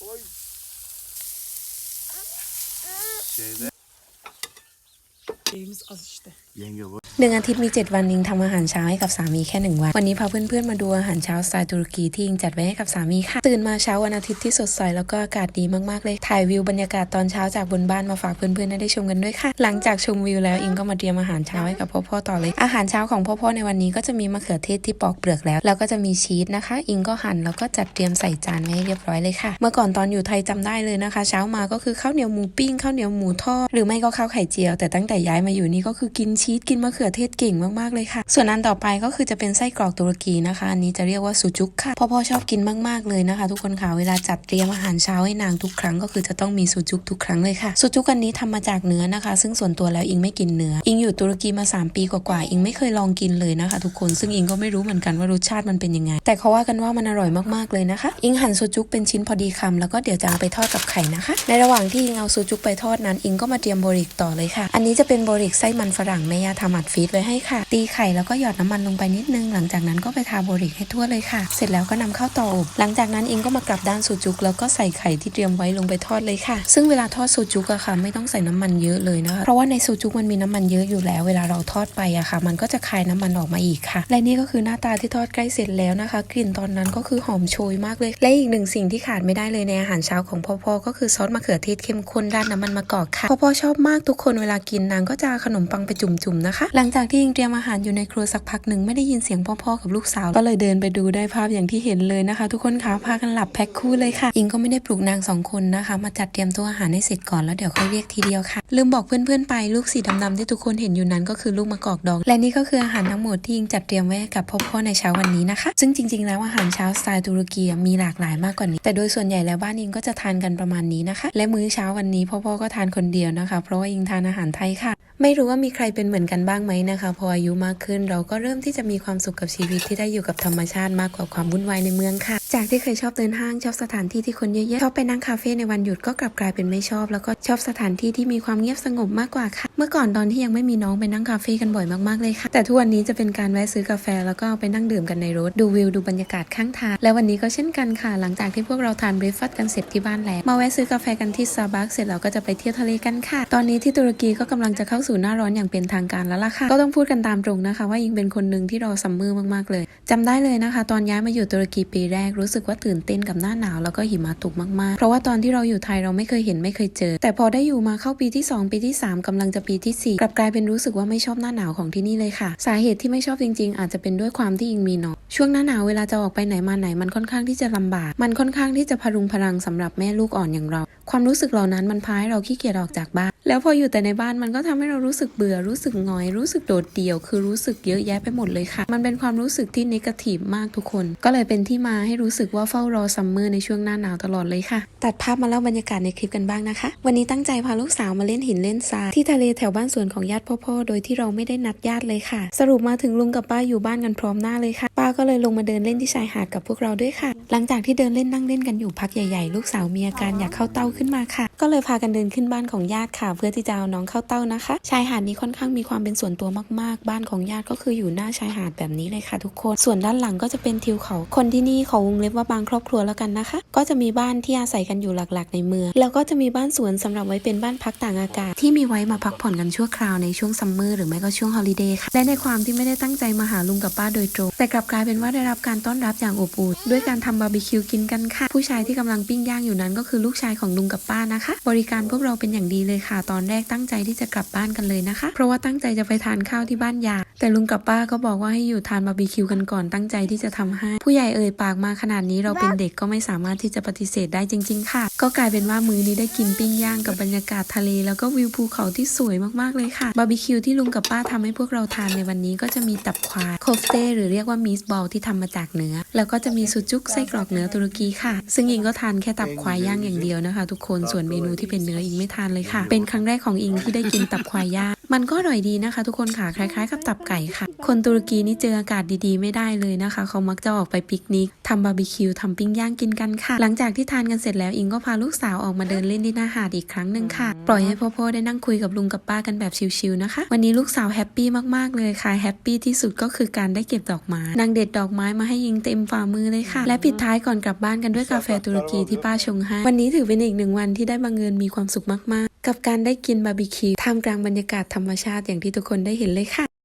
Oy. Şeyde. Şeyimiz az işte. Yenge bu. หนึ่งอาทิตย์มี 7 วันอิงทำอาหารเช้าให้กับสามีแค่หนึ่งวัน วันนี้พาเพื่อนๆมาดูอาหารเช้าสไตล์ตุรกีที่อิงจัดไว้ให้กับสามีค่ะ ตื่นมาเช้าวันอาทิตย์ที่สดใสแล้วก็อากาศดีมากๆเลย ถ่ายวิวบรรยากาศตอนเช้าจากบนบ้านมาฝากเพื่อนๆได้ชมกันด้วยค่ะ หลังจากชมวิวแล้วอิงก็มาเตรียมอาหารเช้าให้กับพ่อๆต่อเลย อาหารเช้าของพ่อๆในวันนี้ก็จะมีมะเขือเทศที่ปอกเปลือกแล้ว แล้วก็จะมีชีสนะคะ อิงก็หั่นแล้วก็จัดเตรียมใส่จานไว้ให้เรียบร้อยเลยค่ะ เมื่อก่อนตอนอยู่ไทยจำได้เลยนะคะ เช้ามาก็คือข้าวเหนียวหมูปิ้งข้าวเหนียวหมูทอดหรือไม่ก็ข้าวไข่เจียว แต่ตั้งแต่ย้ายมาอยู่นี่ก็คือกินชีสกินมะเขือเทศเก่งมากๆเลยค่ะ ส่วนอันต่อไปก็คือจะเป็นไส้กรอกตุรกีนะคะ อันนี้จะเรียกว่าซูจุกค่ะ พ่อๆชอบกินมากๆเลยนะคะ ทุกคนค่ะ เวลาจัดเตรียมอาหารเช้าให้นางทุกครั้งก็คือจะต้องมีซูจุกทุกครั้งเลยค่ะซูจุกอันนี้ทำมาจากเนื้อนะคะ ซึ่งส่วนตัวแล้วอิงไม่กินเนื้อ อิงอยู่ตุรกีมา 3 ปีกว่าๆ อิงไม่เคยลองกินเลยนะคะ ทุกคน ซึ่งอิงก็ไม่รู้เหมือนกันว่ารสชาติมันเป็นยังไง แต่เขาว่ากันว่ามันอร่อยมากๆเลยนะคะ อิงหั่นซูจุกเป็นชิ้นพอดีคำแล้วก็เดี๋ยวจะเอาไปทอดกับไข่นะคะ ในระหว่างที่อิงเอาซูจุกไปทอดนั้น อิงก็มาเตรียมบริกต่อเลยค่ะ อันนี้จะเป็นบริกไส้มันฝรั่งแม่ย่าทำอัดฟดไว้ให้ค่ะ ตีไข่แล้วก็หยอดน้ำมันลงไปนิดนึง หลังจากนั้นก็ไปทาโบริกให้ทั่วเลยค่ะ เสร็จแล้วก็นำเข้าเตาอบ หลังจากนั้นอิงก็มากลับด้านซูจุกแล้วก็ใส่ไข่ที่เตรียมไว้ลงไปทอดเลยค่ะ ซึ่งเวลาทอดซูจุกอะค่ะ ไม่ต้องใส่น้ำมันเยอะเลยนะคะ เพราะว่าในซูจุกมันมีน้ำมันเยอะอยู่แล้ว เวลาเราทอดไปอะค่ะ มันก็จะคายน้ำมันออกมาอีกค่ะ และนี่ก็คือหน้าตาที่ทอดใกล้เสร็จแล้วนะคะ กลิ่นตอนนั้นก็คือหอมโชยมากเลย และอีกหนึ่งสิ่งที่ขาดไม่ได้เลยในอาหารเช้าของพ่อพ่อก็คือซอสมะเขือเทศเข้มข้นราดน้ำมันมะกอกค่ะพ่อพ่อชอบมากทุกคนเวลากินนางก็จะขนมปังไปจุ่มๆนะคะหลังงจากที่ยิงเตรียมอาหารอยู่ในครัวสักพักหนึ่งไม่ได้ยินเสียงพ่อพ่อกับลูกสาว ก็เลยเดินไปดูได้ภาพอย่างที่เห็นเลยนะคะ ทุกคนคะพากันหลับแพ็คคู่เลยค่ะอิงก็ไม่ได้ปลุกนางสองคนนะคะ มาจัดเตรียมตัวอาหารให้เสร็จก่อนแล้วเดี๋ยวค่อยเรียกทีเดียวค่ะ ลืมบอกเพื่อนๆไปลูกสีดำๆที่ทุกคนเห็นอยู่นั้นก็คือลูกมะกอกดอง และนี่ก็คืออาหารทั้งหมดที่อิงจัดเตรียมไว้กับพ่อพ่อในเช้าวันนี้นะคะ ซึ่งจริง ๆ แล้วอาหารเช้าสไตล์ตุรกีมีหลากหลายมากกว่านี้ แต่โดยส่วนใหญ่แล้วบ้านอิงก็จะทานกันประมาณนี้นะคะ และมื้อเช้าวันนี้พ่อพ่อก็ทานคนเดียวนะคะ เพราะว่าอิงทานอาหารไทยค่ะ ไม่รู้ว่ามีใครเป็นเหมือนกันบ้างไหมนะคะ พออายุมากขึ้นเราก็เริ่มที่จะมีความสุขกับชีวิตที่ได้อยู่กับธรรมชาติมากกว่าความวุ่นวายในเมืองค่ะจากที่เคยชอบเดินห้างชอบสถานที่ที่คนเยอะๆชอบไปนั่งคาเฟ่ในวันหยุดก็กลับกลายเป็นไม่ชอบ แล้วก็ชอบสถานที่ที่มีความเงียบสงบมากกว่าค่ะ เมื่อก่อนตอนที่ยังไม่มีน้องไปนั่งคาเฟ่กันบ่อยมากๆเลยค่ะ แต่ทุกวันนี้จะเป็นการแวะซื้อกาแฟแล้วก็เอาไปนั่งดื่มกันในรถดูวิวดูบรรยากาศข้างทาง และวันนี้ก็เช่นกันค่ะ หลังจากที่พวกเราทานเบรคฟาสต์กันเสร็จที่บ้านแล้วมาแวะซื้อกาแฟกันที่ซาบักเสร็จแล้วก็จะไปเที่ยวทะเลกันค่ะ ตอนนี้ที่ตุรกีก็กำลังจะเข้าสู่หน้าร้อนอย่างเป็นทางการแล้วล่ะค่ะ ก็ต้องพูดกันตามตรงนะคะ ว่ายิงเป็นคนหนึ่งที่รอซัมเมอร์มากๆเลยจำได้เลยนะคะ ตอนย้ายมาอยู่ตุรกีปีแรกรู้สึกว่าตื่นเต้นกับหน้าหนาวแล้วก็หิมะตกมากๆ เพราะว่าตอนที่เราอยู่ไทยเราไม่เคยเห็นไม่เคยเจอ แต่พอได้อยู่มาเข้าปีที่ 2 ปีที่ 3กำลังจะปีที่ 4 กลับกลายเป็นรู้สึกว่าไม่ชอบหน้าหนาวของที่นี่เลยค่ะ สาเหตุที่ไม่ชอบจริง ๆ อาจจะเป็นด้วยความที่อิงมีน้อง ช่วงหน้าหนาวเวลาจะออกไปไหนมาไหนมันค่อนข้างที่จะลำบาก มันค่อนข้างที่จะพรุงพรังสำหรับแม่ลูกอ่อนอย่างเรา ความรู้สึกเหล่านั้นมันพาให้เราขี้เกียจออกจากบ้าน แล้วพออยู่แต่ในบ้านมันก็ทำให้เรารู้สึกเบื่อรู้สึกงอย รู้สึกโดดเดี่ยว คือรู้สึกเยอะแยะไปหมดเลยค่ะ มันเป็นความรู้สึกที่นกาทีฟมากทุกคน ก็เลยเป็นที่มาให้รู้สึกว่าเฝ้ารอซัมเมอร์ในช่วงหน้าหนาวตลอดเลยค่ะ ตัดภาพมาเล่าบรรยากาศในคลิปกันบ้างนะคะ วันนี้ตั้งใจพาลูกสาวมาเล่นหินเล่นทรายที่ทะเลแถวบ้านสวนของญาติพ่อๆโดยที่เราไม่ได้นัดญาติเลยค่ะ สรุปมาถึงลุงกับป้าอยู่บ้านกันพร้อมหน้าเลยค่ะ ป้าก็เลยลงมาเดินเล่นที่ชายหาดกับพวกเราด้วยค่ะ หลังจากที่เดินเล่นนั่งเล่นกันอยู่พักใหญ่ๆ ลูกสาวมีอาการอยากเข้าเต้าขึ้นมาค่ะ ก็เลยพากันเดินขึ้นบ้านของญาติค่ะ เพื่อที่จะเอาน้องเข้าเต้านะคะ ชายหาดนี้ค่อนข้างมีความเป็นส่วนตัวมากๆ บ้านของญาติก็คืออยู่หน้าชายหาดแบบนี้เลยค่ะ ทุกคน ส่วนด้านหลังก็จะเป็นทิวเขา คนที่นี่เขาวงเล็บว่าบางครอบครัวแล้วกันนะคะ ก็จะมีบ้านที่อาศัยกันอยู่หลักๆ ในเมืองแล้วก็จะมีบ้านสวนสำหรับไว้เป็นบ้านพักต่างอากาศ ที่มีไว้มาพักผ่อนกันชั่วคราวในช่วงซัมเมอร์หรือไม่ก็ช่วงฮอลิเดย์ค่ะและในความที่ไม่ได้ตั้งใจมาหาลุงกับป้าโดยตรงแต่กลับกลายเป็นว่าได้รับการต้อนรับอย่างอบอุ่นด้วยการทำบาร์บีคิวกินกันค่ะ ผู้ชายที่กำลังปิ้งย่างอยู่นั้นก็คือลูกชายของลุงกับป้านะคะ บริการพวกเราเป็นอย่างดีเลยค่ะ ตอนแรกตั้งใจที่จะกลับบ้านกันเลยนะคะ เพราะว่าตั้งใจจะไปทานข้าวที่บ้านยาแต่ลุงกับป้าก็บอกว่าให้อยู่ทานบาร์บีคิวกันก่อนตั้งใจที่จะทำให้ ผู้ใหญ่เอ่ยปากมาขนาดนี้เราเป็นเด็กก็ไม่สามารถที่จะปฏิเสธได้จริง ๆ ค่ะ ก็กลายเป็นว่ามื้อนี้ได้กินปิ้งย่างกับบรรยากาศทะเล แล้วก็วิวภูเขาที่สวยมากๆเลยค่ะบาร์บีคิวที่ลุงกับป้าทำให้พวกเราทานในวันนี้ก็จะมีตับควายโคฟเต้หรือเรียกว่ามีสบอลที่ทำมาจากเนื้อ แล้วก็จะมีซูจุกไส้กรอกเนื้อตุรกีค่ะ ซึ่งอิงก็ทานแค่ตับควายย่างอย่างเดียวนะคะ ทุกคนส่วนเมนูที่เป็นเนื้ออิงไม่ทานเลยค่ะ เป็นครั้งแรกของอิงที่ได้กินตับควายย่าง มันก็อร่อยดีนะคะ ทุกคนค่ะคล้ายๆ กับตับไก่ค่ะ คนตุรกีนี่เจออากาศดีๆ ไม่ได้เลยนะคะ เขามักจะออกไปปิกนิกทำบาร์บีคิวทำปิ้งย่างกินกันค่ะ หลังจากที่ทานกันเสร็จแล้วอิงก็พาลูกสาวออกมาเดินเล่นที่หน้าหาดอีกครั้งหนึ่งค่ะ ปล่อยให้พ่อๆได้นั่งคุยกับลุงกับป้ากันแบบชิลๆนะคะ วันนี้ลูกสาวแฮปปี้มากๆเลยค่ะแฮปปี้ที่สุดก็คือการได้เก็บดอกไม้นางเด็ดดอกไม้มาให้ยิงเต็มฝ่ามือเลยค่ะ และปิดท้ายก่อนกลับบ้านกันด้วยกาแฟตุรกีที่ป้าชงให้วันนี้ถือเป็นอีกหนึ่งวันที่ได้บังเอิญมีความสุขมากๆ กับการได้กินบาร์บีคิวท่ามกลางบรรยากาศธรรมชาติอย่างที่ทุกคนได้เห็นเลยค่ะ